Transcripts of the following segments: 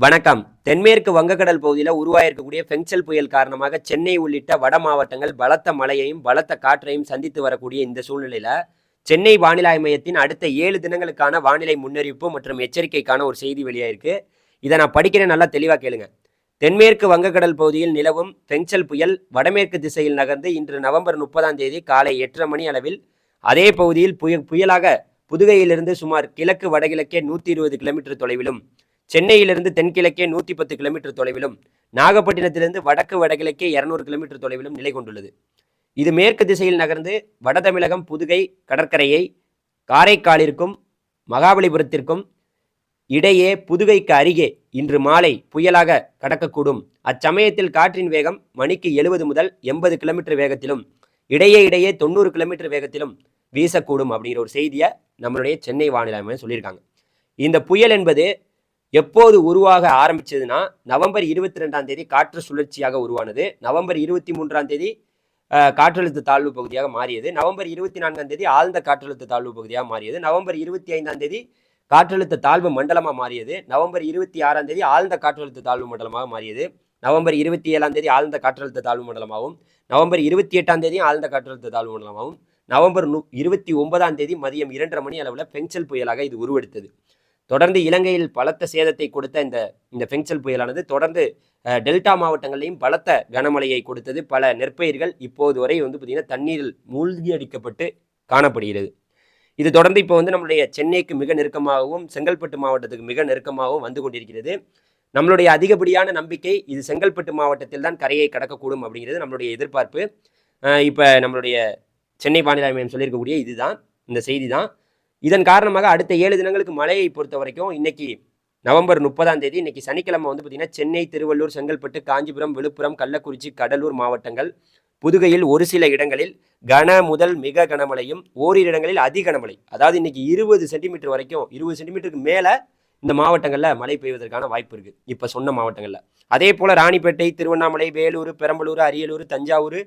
வணக்கம். தென்மேற்கு வங்கக்கடல் பகுதியில் உருவாயிருக்கக்கூடிய ஃபெங்சல் புயல் காரணமாக சென்னை உள்ளிட்ட வட மாவட்டங்கள் பலத்த மழையையும் பலத்த காற்றையும் சந்தித்து வரக்கூடிய இந்த சூழ்நிலையில் சென்னை வானிலை மையத்தின் அடுத்த ஏழு தினங்களுக்கான வானிலை முன்னறிவிப்பு மற்றும் எச்சரிக்கைக்கான ஒரு செய்தி வெளியாயிருக்கு. இதை நான் படிக்கிறேன் நல்லா தெளிவாக கேளுங்க. தென்மேற்கு வங்கக்கடல் பகுதியில் நிலவும் ஃபெங்சல் புயல் வடமேற்கு திசையில் நகர்ந்து இன்று நவம்பர் முப்பதாம் தேதி காலை எட்டரை மணி அளவில் அதே பகுதியில் புய புயலாக புதுகையிலிருந்து சுமார் கிழக்கு வடகிழக்கே நூற்றி இருபது கிலோமீட்டர் தொலைவிலும் சென்னையிலிருந்து தென்கிழக்கே நூற்றி பத்து கிலோமீட்டர் தொலைவிலும் நாகப்பட்டினத்திலிருந்து வடக்கு வடகிழக்கே இரநூறு கிலோமீட்டர் தொலைவிலும் நிலை கொண்டுள்ளது. இது மேற்கு திசையில் நகர்ந்து வட தமிழகம் புதுகை கடற்கரையை காரைக்காலிற்கும் மகாபலிபுரத்திற்கும் இடையே புதுகைக்கு அருகே இன்று மாலை புயலாக கடக்கக்கூடும். அச்சமயத்தில் காற்றின் வேகம் மணிக்கு எழுபது முதல் எண்பது கிலோமீட்டர் வேகத்திலும் இடையே இடையே தொண்ணூறு கிலோமீட்டர் வேகத்திலும் வீசக்கூடும் அப்படிங்கிற ஒரு செய்தியை நம்மளுடைய சென்னை வானிலை சொல்லியிருக்காங்க. இந்த புயல் என்பது எப்போது உருவாக ஆரம்பிச்சதுன்னா நவம்பர் இருபத்தி ரெண்டாம் தேதி காற்று சுழற்சியாக உருவானது. நவம்பர் இருபத்தி மூன்றாம் தேதி காற்றழுத்த தாழ்வு பகுதியாக மாறியது. நவம்பர் இருபத்தி நான்காம் தேதி ஆழ்ந்த காற்றழுத்த தாழ்வு பகுதியாக மாறியது. நவம்பர் இருபத்தி ஐந்தாம் தேதி காற்றழுத்த தாழ்வு மண்டலமாக மாறியது. நவம்பர் இருபத்தி ஆறாம் தேதி ஆழ்ந்த காற்றழுத்த தாழ்வு மண்டலமாக மாறியது. நவம்பர் இருபத்தி ஏழாம் தேதி ஆழ்ந்த காற்றழுத்த தாழ்வு மண்டலமாகவும் நவம்பர் இருபத்தி எட்டாம் தேதி ஆழ்ந்த காற்றழுத்த தாழ்வு மண்டலமாகவும் நவம்பர் நு இருபத்தி ஒன்பதாம் தேதி மதியம் இரண்டரை மணி அளவில் பெங்சல் புயலாக இது உருவெடுத்தது. தொடர்ந்து இலங்கையில் பலத்த சேதத்தை கொடுத்த இந்த இந்த பெங்சல் புயலானது தொடர்ந்து டெல்டா மாவட்டங்களையும் பலத்த கனமழையை கொடுத்தது. பல நெற்பயிர்கள் இப்போது வரை வந்து பார்த்திங்கன்னா தண்ணீரில் மூழ்கி அடிக்கப்பட்டு காணப்படுகிறது. இது தொடர்ந்து இப்போ வந்து நம்மளுடைய சென்னைக்கு மிக நெருக்கமாகவும் செங்கல்பட்டு மாவட்டத்துக்கு மிக நெருக்கமாகவும் வந்து கொண்டிருக்கிறது. நம்மளுடைய அதிகப்படியான நம்பிக்கை இது செங்கல்பட்டு மாவட்டத்தில் தான் கரையை கடக்கக்கூடும் அப்படிங்கிறது நம்மளுடைய எதிர்பார்ப்பு. இப்போ நம்மளுடைய சென்னை வானிலை மையம் சொல்லியிருக்கக்கூடிய இதுதான் இந்த செய்தி தான் இதன் காரணமாக அடுத்த ஏழு தினங்களுக்கு மழையை பொறுத்த வரைக்கும் இன்னைக்கு நவம்பர் முப்பதாம் தேதி இன்னைக்கு சனிக்கிழமை வந்து பார்த்தீங்கன்னா சென்னை திருவள்ளூர் செங்கல்பட்டு காஞ்சிபுரம் விழுப்புரம் கள்ளக்குறிச்சி கடலூர் மாவட்டங்கள் புதுகையில் ஒரு சில இடங்களில் கன முதல் மிக கனமழையும் ஓரிரு இடங்களில் அதி கனமழை அதாவது இன்னைக்கு இருபது சென்டிமீட்டர் வரைக்கும் இருபது சென்டிமீட்டருக்கு மேலே இந்த மாவட்டங்களில் மழை பெய்வதற்கான வாய்ப்பு இருக்குது இப்போ சொன்ன மாவட்டங்களில். அதே போல் ராணிப்பேட்டை திருவண்ணாமலை வேலூர் பெரம்பலூர் அரியலூர் தஞ்சாவூர்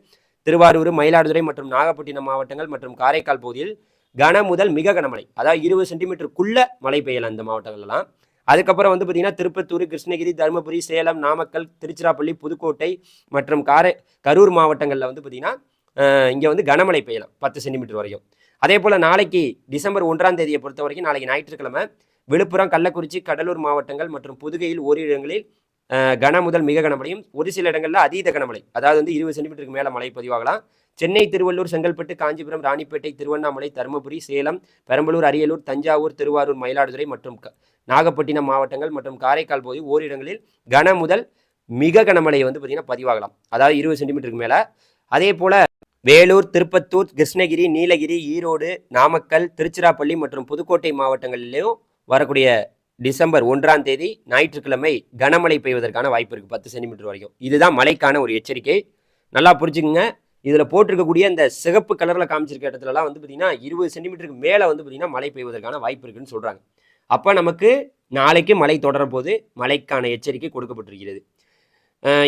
திருவாரூர் மயிலாடுதுறை மற்றும் நாகப்பட்டினம் மாவட்டங்கள் மற்றும் காரைக்கால் பகுதியில் கன முதல் மிக கனமழை அதாவது இருபது சென்டிமீட்டருக்குள்ள மழை பெய்யலாம் இந்த மாவட்டங்கள்லாம் அதுக்கப்புறம் வந்து பார்த்தீங்கன்னா திருப்பத்தூர் கிருஷ்ணகிரி தருமபுரி சேலம் நாமக்கல் திருச்சிராப்பள்ளி புதுக்கோட்டை மற்றும் காரை கரூர் மாவட்டங்களில் வந்து பார்த்தீங்கன்னா இங்கே வந்து கனமழை பெய்யலாம் பத்து சென்டிமீட்டர் வரையும். அதே போல் நாளைக்கு டிசம்பர் ஒன்றாம் தேதியை பொறுத்த வரைக்கும் நாளைக்கு ஞாயிற்றுக்கிழமை விழுப்புரம் கள்ளக்குறிச்சி கடலூர் மாவட்டங்கள் மற்றும் புதுகையில் ஓரிரு இடங்களில் கன முதல் மிக கனமழையும் ஒரு சில இடங்களில் அதீத கனமழை அதாவது வந்து இருபது சென்டிமீட்டருக்கு மேலே மழை பதிவாகலாம். சென்னை திருவள்ளூர் செங்கல்பட்டு காஞ்சிபுரம் ராணிப்பேட்டை திருவண்ணாமலை தருமபுரி சேலம் பெரம்பலூர் அரியலூர் தஞ்சாவூர் திருவாரூர் மயிலாடுதுறை மற்றும் நாகப்பட்டினம் மாவட்டங்கள் மற்றும் காரைக்கால் பகுதி ஓரிடங்களில் கன முதல் மிக கனமழை வந்து பார்த்திங்கன்னா பதிவாகலாம். அதாவது இருபது சென்டிமீட்டருக்கு மேலே. அதே போல் வேலூர் திருப்பத்தூர் கிருஷ்ணகிரி நீலகிரி ஈரோடு நாமக்கல் திருச்சிராப்பள்ளி மற்றும் புதுக்கோட்டை மாவட்டங்களிலும் வரக்கூடிய டிசம்பர் ஒன்றாம் தேதி ஞாயிற்றுக்கிழமை கனமழை பெய்வதற்கான வாய்ப்பு இருக்குது பத்து சென்டிமீட்டர் வரைக்கும். இதுதான் மழைக்கான ஒரு எச்சரிக்கை. நல்லா புரிஞ்சுக்குங்க. இதில் போட்டிருக்கக்கூடிய இந்த சிகப்பு கலரில் காமிச்சிருக்க இடத்துலலாம் வந்து பார்த்திங்கன்னா இருபது சென்டிமீட்டருக்கு மேலே வந்து பார்த்திங்கன்னா மழை பெய்வதற்கான வாய்ப்பு இருக்குதுன்னு சொல்கிறாங்க அப்போ நமக்கு நாளைக்கு மழை தொடரும் போது மழைக்கான எச்சரிக்கை கொடுக்கப்பட்டிருக்கிறது.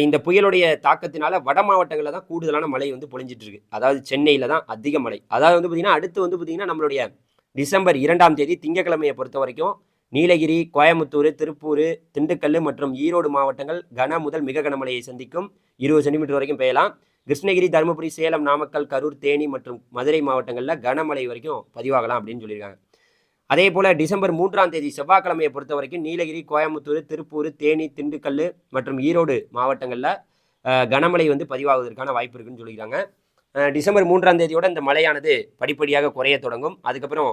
இந்த புயலுடைய தாக்கத்தினால வட மாவட்டங்களில் தான் கூடுதலான மழை வந்து பொழிஞ்சிட்டு இருக்கு அதாவது சென்னையில் தான் அதிக மழை. அதாவது வந்து பார்த்திங்கன்னா அடுத்து வந்து பார்த்திங்கன்னா நம்மளுடைய டிசம்பர் இரண்டாம் தேதி திங்கட்கிழமையை பொறுத்த வரைக்கும் நீலகிரி கோயம்புத்தூர் திருப்பூர் திண்டுக்கல் மற்றும் ஈரோடு மாவட்டங்கள் கன முதல் மிக கனமழையை சந்திக்கும் இருபது சென்டிமீட்டர் வரைக்கும் பெய்யலாம். கிருஷ்ணகிரி தருமபுரி சேலம் நாமக்கல் கரூர் தேனி மற்றும் மதுரை மாவட்டங்களில் கனமழை வரைக்கும் பதிவாகலாம் அப்படின்னு சொல்லியிருக்காங்க. அதே போல் டிசம்பர் மூன்றாம் தேதி செவ்வாய்க்கிழமையை பொறுத்த வரைக்கும் நீலகிரி கோயம்புத்தூர் திருப்பூர் தேனி திண்டுக்கல் மற்றும் ஈரோடு மாவட்டங்களில் கனமழை வந்து பதிவாகுவதற்கான வாய்ப்பு இருக்குன்னு சொல்லியிருக்காங்க. டிசம்பர் மூன்றாம் தேதியோட இந்த மழையானது படிப்படியாக குறைய தொடங்கும். அதுக்கப்புறம்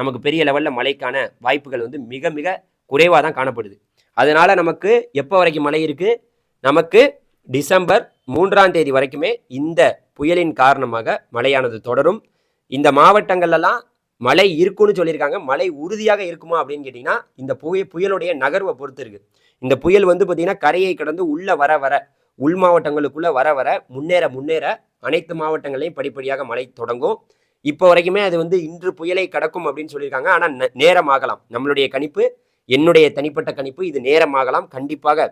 நமக்கு பெரிய லெவலில் மழைக்கான வாய்ப்புகள் வந்து மிக மிக குறைவாக தான் காணப்படுது. அதனால் நமக்கு எப்போ வரைக்கும் மழை இருக்குது நமக்கு டிசம்பர் மூன்றாம் தேதி வரைக்குமே இந்த புயலின் காரணமாக மழையானது தொடரும். இந்த மாவட்டங்கள்லாம் மழை இருக்கும்னு சொல்லியிருக்காங்க. மழை உறுதியாக இருக்குமா அப்படின்னு கேட்டிங்கன்னா இந்த புய புயலுடைய நகர்வை பொறுத்து இருக்கு. இந்த புயல் வந்து பார்த்திங்கன்னா கரையை கடந்து உள்ளே வர வர உள் மாவட்டங்களுக்குள்ளே வர வர முன்னேற முன்னேற அனைத்து மாவட்டங்களையும் படிப்படியாக மழை தொடங்கும். இப்போ வரைக்குமே அது வந்து இன்று புயலை கடக்கும் அப்படின்னு சொல்லியிருக்காங்க. ஆனால் நேரமாகலாம் நம்மளுடைய கணிப்பு என்னுடைய தனிப்பட்ட கணிப்பு இது நேரமாகலாம் கண்டிப்பாக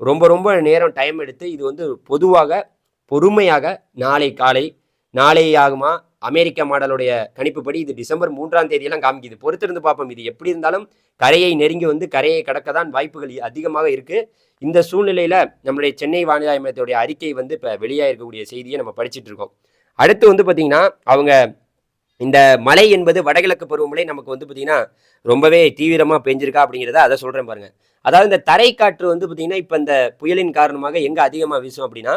ரொம்ப ரொம்ப நேரம் டைம் எடுத்து இது வந்து பொதுவாக பொறுமையாக நாளை காலை நாளை ஆகுமா அமெரிக்க மாடலுடைய கணிப்புப்படி இது டிசம்பர் மூன்றாம் தேதியெல்லாம் காமிக்குது. பொறுத்திருந்து பார்ப்போம். இது எப்படி இருந்தாலும் கரையை நெருங்கி வந்து கரையை கடக்க தான் வாய்ப்புகள் அதிகமாக இருக்குது இந்த சூழ்நிலையில் நம்மளுடைய சென்னை வானிலை ஆய்வு மையத்துடைய அறிக்கை வந்து இப்போ வெளியாக இருக்கக்கூடிய செய்தியை நம்ம படிச்சுட்டு இருக்கோம். அடுத்து வந்து பார்த்தீங்கன்னா அவங்க இந்த மழை என்பது வடகிழக்கு பருவமழை நமக்கு வந்து பார்த்தீங்கன்னா ரொம்பவே தீவிரமாக பெஞ்சிருக்கா அப்படிங்கிறத அதை சொல்கிறேன் பாருங்க. அதாவது இந்த தரை காற்று வந்து பார்த்திங்கன்னா இப்போ இந்த புயலின் காரணமாக எங்கே அதிகமாக வீசும் அப்படின்னா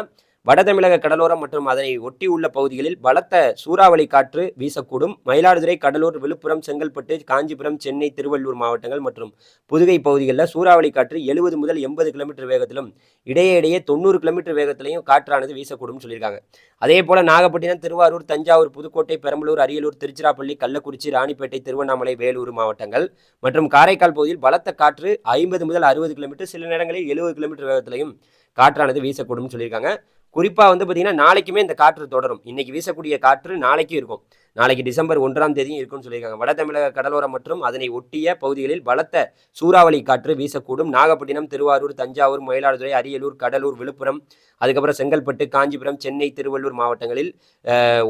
வடதமிழக கடலோரம் மற்றும் அதனை ஒட்டி உள்ள பகுதிகளில் பலத்த சூறாவளி காற்று வீசக்கூடும். மயிலாடுதுறை கடலூர் விழுப்புரம் செங்கல்பட்டு காஞ்சிபுரம் சென்னை திருவள்ளூர் மாவட்டங்கள் மற்றும் புதுகை பகுதிகளில் சூறாவளி காற்று எழுபது முதல் எண்பது கிலோமீட்டர் வேகத்திலும் இடையே இடையே தொண்ணூறு கிலோமீட்டர் வேகத்திலையும் காற்றானது வீசக்கூடும் சொல்லியிருக்காங்க. அதே போல நாகப்பட்டினம் திருவாரூர் தஞ்சாவூர் புதுக்கோட்டை பெரம்பலூர் அரியலூர் திருச்சிராப்பள்ளி கள்ளக்குறிச்சி ராணிப்பேட்டை திருவண்ணாமலை வேலூர் மாவட்டங்கள் மற்றும் காரைக்கால் பகுதியில் பலத்த காற்று ஐம்பது முதல் அறுபது கிலோமீட்டர் சில நேரங்களில் எழுபது கிலோமீட்டர் வேகத்திலையும் காற்றானது வீசக்கூடும் சொல்லியிருக்காங்க. குறிப்பாக வந்து பார்த்தீங்கன்னா நாளைக்குமே இந்த காற்று தொடரும். இன்னைக்கு வீசக்கூடிய காற்று நாளைக்கும் இருக்கும். நாளைக்கு டிசம்பர் ஒன்றாம் தேதியும் இருக்கும்னு சொல்லியிருக்காங்க. வட தமிழக கடலோரம் மற்றும் அதனை ஒட்டிய பகுதிகளில் பலத்த சூறாவளி காற்று வீசக்கூடும். நாகப்பட்டினம் திருவாரூர் தஞ்சாவூர் மயிலாடுதுறை அரியலூர் கடலூர் விழுப்புரம் அதுக்கப்புறம் செங்கல்பட்டு காஞ்சிபுரம் சென்னை திருவள்ளூர் மாவட்டங்களில்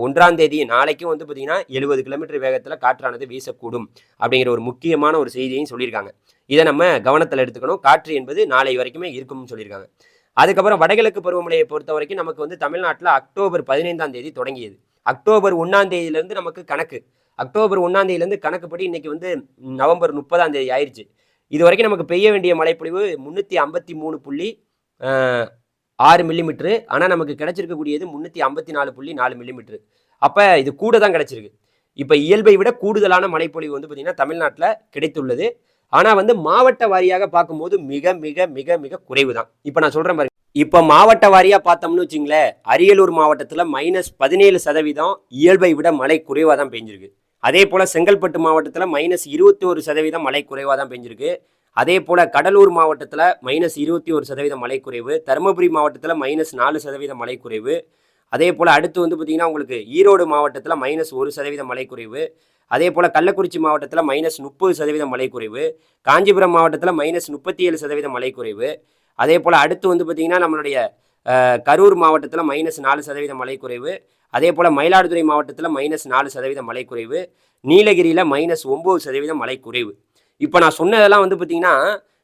ஒன்றாம் தேதி நாளைக்கும் வந்து பார்த்தீங்கன்னா எழுபது கிலோமீட்டர் வேகத்தில் காற்றானது வீசக்கூடும் அப்படிங்கிற ஒரு முக்கியமான ஒரு செய்தியையும் சொல்லியிருக்காங்க. இதை நம்ம கவனத்தில் எடுத்துக்கணும். காற்று என்பது நாளை வரைக்குமே இருக்கும்னு சொல்லியிருக்காங்க. அதுக்கப்புறம் வடகிழக்கு பருவமழையை பொறுத்த வரைக்கும் நமக்கு வந்து தமிழ்நாட்டில் அக்டோபர் பதினைந்தாம் தேதி தொடங்கியது. அக்டோபர் ஒன்றாம் தேதியிலேருந்து நமக்கு கணக்கு. அக்டோபர் ஒன்றாம் தேதியிலேருந்து கணக்குப்படி இன்னைக்கு வந்து நவம்பர் முப்பதாம் தேதி ஆயிடுச்சு இது வரைக்கும் நமக்கு பெய்ய வேண்டிய மழைப்பொழிவு முந்நூற்றி ஐம்பத்தி மூணு புள்ளி ஆறு மில்லிமீட்ரு ஆனால் நமக்கு கிடைச்சிருக்கக்கூடியது முந்நூற்றி ஐம்பத்தி நாலு புள்ளி நாலு மில்லிமீட்ரு அப்போ இது கூட தான் கிடச்சிருக்கு. இப்போ இயல்பை விட கூடுதலான மழைப்பொழிவு வந்து பார்த்திங்கன்னா தமிழ்நாட்டில் கிடைத்துள்ளது. ஆனால் வந்து மாவட்ட வாரியாக பார்க்கும்போது மிக மிக மிக மிக குறைவு தான் இப்போ நான் சொல்கிறேன் பாருங்க. இப்போ மாவட்ட வாரியாக பார்த்தோம்னு வச்சுங்களேன் அரியலூர் மாவட்டத்தில் மைனஸ் பதினேழு சதவீதம் இயல்பை விட மழை குறைவாக தான் பெஞ்சிருக்கு. அதே போல் செங்கல்பட்டு மாவட்டத்தில் மைனஸ் இருபத்தி ஒரு சதவீதம் மழை குறைவாக தான் பெஞ்சிருக்கு. அதே போல் கடலூர் மாவட்டத்தில் மைனஸ் இருபத்தி ஒரு சதவீதம் மழை குறைவு. தருமபுரி மாவட்டத்தில் மைனஸ் நாலு சதவீதம் மழை குறைவு. அதே போல் அடுத்து வந்து பார்த்திங்கன்னா உங்களுக்கு ஈரோடு மாவட்டத்தில் மைனஸ் ஒரு சதவீதம் மழை குறைவு. அதே போல் கள்ளக்குறிச்சி மாவட்டத்தில் மைனஸ் முப்பது சதவீதம் மழை குறைவு காஞ்சிபுரம் மாவட்டத்தில் மைனஸ் முப்பத்தி ஏழு சதவீதம் மழை குறைவு அதே போல் அடுத்து வந்து பார்த்திங்கன்னா நம்மளுடைய கரூர் மாவட்டத்தில் மைனஸ் நாலு சதவீதம் மழை குறைவு அதே போல் மயிலாடுதுறை மாவட்டத்தில் மைனஸ் நாலு சதவீதம் மழை குறைவு நீலகிரியில் மைனஸ் ஒம்பது சதவீதம் மழை குறைவு இப்போ நான் சொன்னதெல்லாம் வந்து பார்த்திங்கன்னா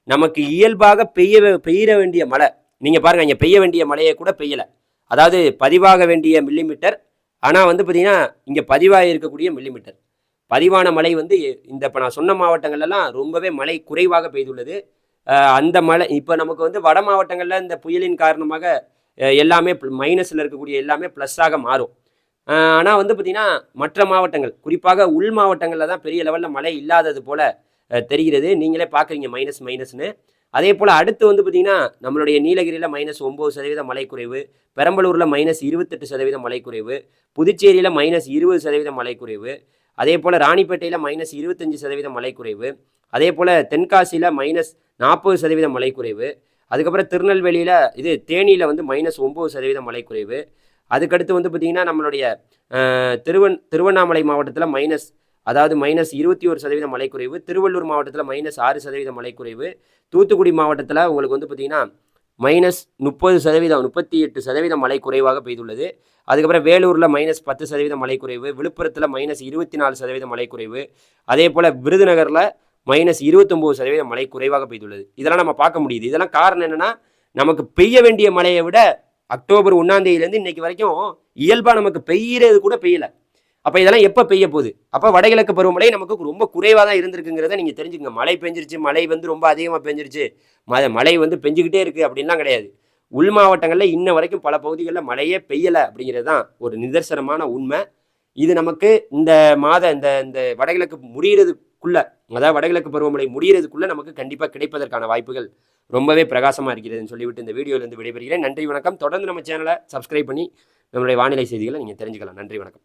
நமக்கு இயல்பாக பெய்ய பெய்ய வேண்டிய மழை. நீங்கள் பாருங்கள் இங்கே பெய்ய வேண்டிய மழையை கூட பெய்யலை. அதாவது பதிவாக வேண்டிய மில்லிமீட்டர் ஆனால் வந்து பார்த்திங்கன்னா இங்கே பதிவாக இருக்கக்கூடிய மில்லிமீட்டர் பதிவான மழை வந்து இந்த இப்போ நான் சொன்ன மாவட்டங்கள்லாம் ரொம்பவே மழை குறைவாக பெய்துள்ளது. அந்த மழை இப்போ நமக்கு வந்து வட மாவட்டங்களில் இந்த புயலின் காரணமாக எல்லாமே மைனஸில் இருக்கக்கூடிய எல்லாமே ப்ளஸ்ஸாக மாறும். ஆனால் வந்து பார்த்திங்கன்னா மற்ற மாவட்டங்கள் குறிப்பாக உள் மாவட்டங்களில் தான் பெரிய லெவலில் மழை இல்லாதது போல் தெரிகிறது. நீங்களே பார்க்குறீங்க மைனஸ் மைனஸ்னு. அதே போல் அடுத்து வந்து பார்த்திங்கன்னா நம்மளுடைய நீலகிரியில் மைனஸ் ஒம்பது சதவீதம் மழை குறைவு. பெரம்பலூரில் மைனஸ் இருபத்தெட்டு சதவீதம் மழை குறைவு. புதுச்சேரியில் மைனஸ் இருபது சதவீதம் மழை குறைவு. அதே போல் ராணிப்பேட்டையில் மைனஸ் இருபத்தஞ்சி சதவீதம் மலைக்குறைவு அதே போல் தென்காசியில் மைனஸ் நாற்பது சதவீதம் மலைக்குறைவு அதுக்கப்புறம் திருநெல்வேலியில் இது தேனியில் வந்து மைனஸ் ஒம்பது சதவீதம் மலைக்குறைவு அதுக்கடுத்து வந்து பார்த்திங்கன்னா நம்மளுடைய திருவன் திருவண்ணாமலை மாவட்டத்தில் மைனஸ் அதாவது மைனஸ் இருபத்தி ஒரு சதவீதம் மலைக்குறைவு திருவள்ளூர் மாவட்டத்தில் மைனஸ் ஆறு சதவீதம் மலைக்குறைவு தூத்துக்குடி மாவட்டத்தில் உங்களுக்கு வந்து பார்த்திங்கன்னா மைனஸ் முப்பது சதவீதம் முப்பத்தி எட்டு சதவீதம் மழை குறைவாக பெய்துள்ளது. அதுக்கப்புறம் வேலூரில் மைனஸ் பத்து சதவீதம் மழை குறைவு விழுப்புரத்தில் மைனஸ் இருபத்தி நாலு சதவீதம் மழை குறைவு. அதே போல் விருதுநகரில் மைனஸ் இருபத்தொம்போது சதவீதம் மழை குறைவாக பெய்துள்ளது. இதெல்லாம் நம்ம பார்க்க முடியுது. இதெல்லாம் காரணம் என்னென்னா நமக்கு பெய்ய வேண்டிய மழையை விட அக்டோபர் ஒன்றாம் தேதியிலேருந்து இன்னைக்கு வரைக்கும் இயல்பாக நமக்கு பெய்யறது கூட பெய்யலை. அப்போ இதெல்லாம் எப்போ பெய்ய போகுது? அப்போ வடகிழக்கு பருவமழை நமக்கு ரொம்ப குறைவாக தான் இருந்திருக்குங்கிறத நீங்கள் தெரிஞ்சுக்கங்க. மழை பெஞ்சிருச்சு மழை வந்து ரொம்ப அதிகமாக பெஞ்சிருச்சு. ம மழை வந்து பெஞ்சுக்கிட்டே இருக்குது அப்படின்லாம் கிடையாது. உள் மாவட்டங்களில் இன்ன வரைக்கும் பல பகுதிகளில் மழையே பெய்யலை அப்படிங்கிறது தான் ஒரு நிதர்சனமான உண்மை. இது நமக்கு இந்த மாத இந்த இந்த வடகிழக்கு முடிகிறதுக்குள்ள அதாவது வடகிழக்கு பருவமழை முடிகிறதுக்குள்ள நமக்கு கண்டிப்பாக கிடைப்பதற்கான வாய்ப்புகள் ரொம்பவே பிரகாசமாக இருக்கிறதுன்னு சொல்லிவிட்டு இந்த வீடியோலேருந்து விடைபெறுகிறேன். நன்றி வணக்கம். தொடர்ந்து நம்ம சேனலை சப்ஸ்கிரைப் பண்ணி நம்மளுடைய வானிலை செய்திகளை நீங்கள் தெரிஞ்சுக்கலாம். நன்றி வணக்கம்.